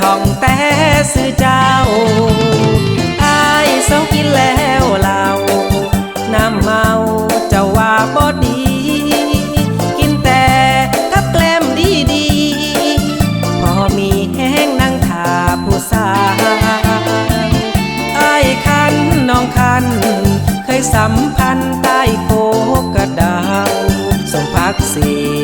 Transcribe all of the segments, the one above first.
ทองแต่ซื้อเจ้าอายเศร้ากินแล้วเราน้ำเมาเจ้าว่าบ่ดี กินแต่กับแกล้มดีดีพอมีแห้งนั่งทาผู้สาวอายคันน้องคัน เคยสัมพันธ์ใต้โคกกระดาวส่งพักเสีย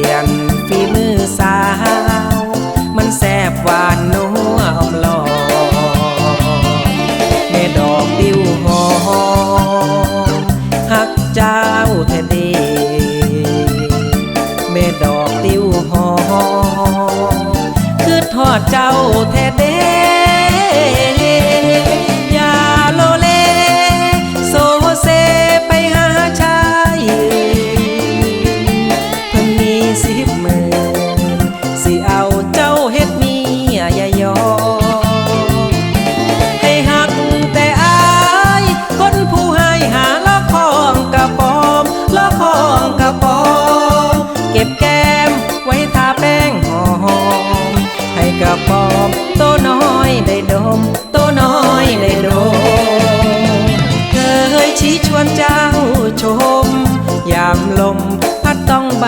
ลม พัดต้องใบ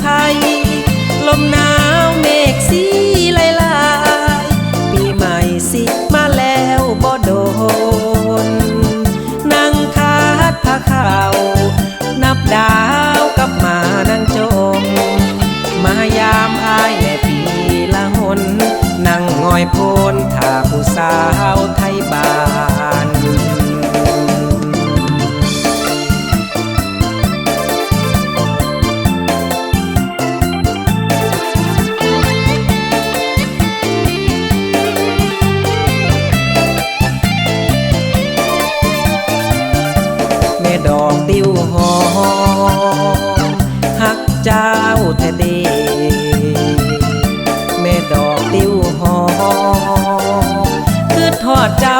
ไผ่ลมหนาวเมฆสีลายลายปีใหม่สิมาแล้วบ่โดน นั่งคาดผ้าขาว นับดาวกับมานั่งจม มายามอายแม่ปีละหน นั่งงอยโพนถ้าผู้สาวไทยบ้าน หอมหักเจ้าแท้เดแม่ดอกติ้วหอมคือทอดเจ้า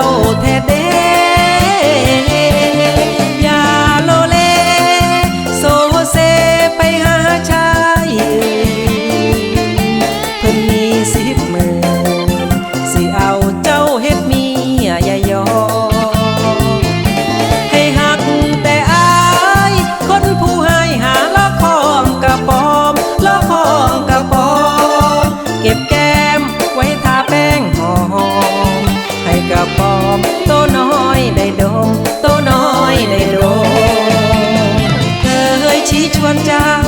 มโ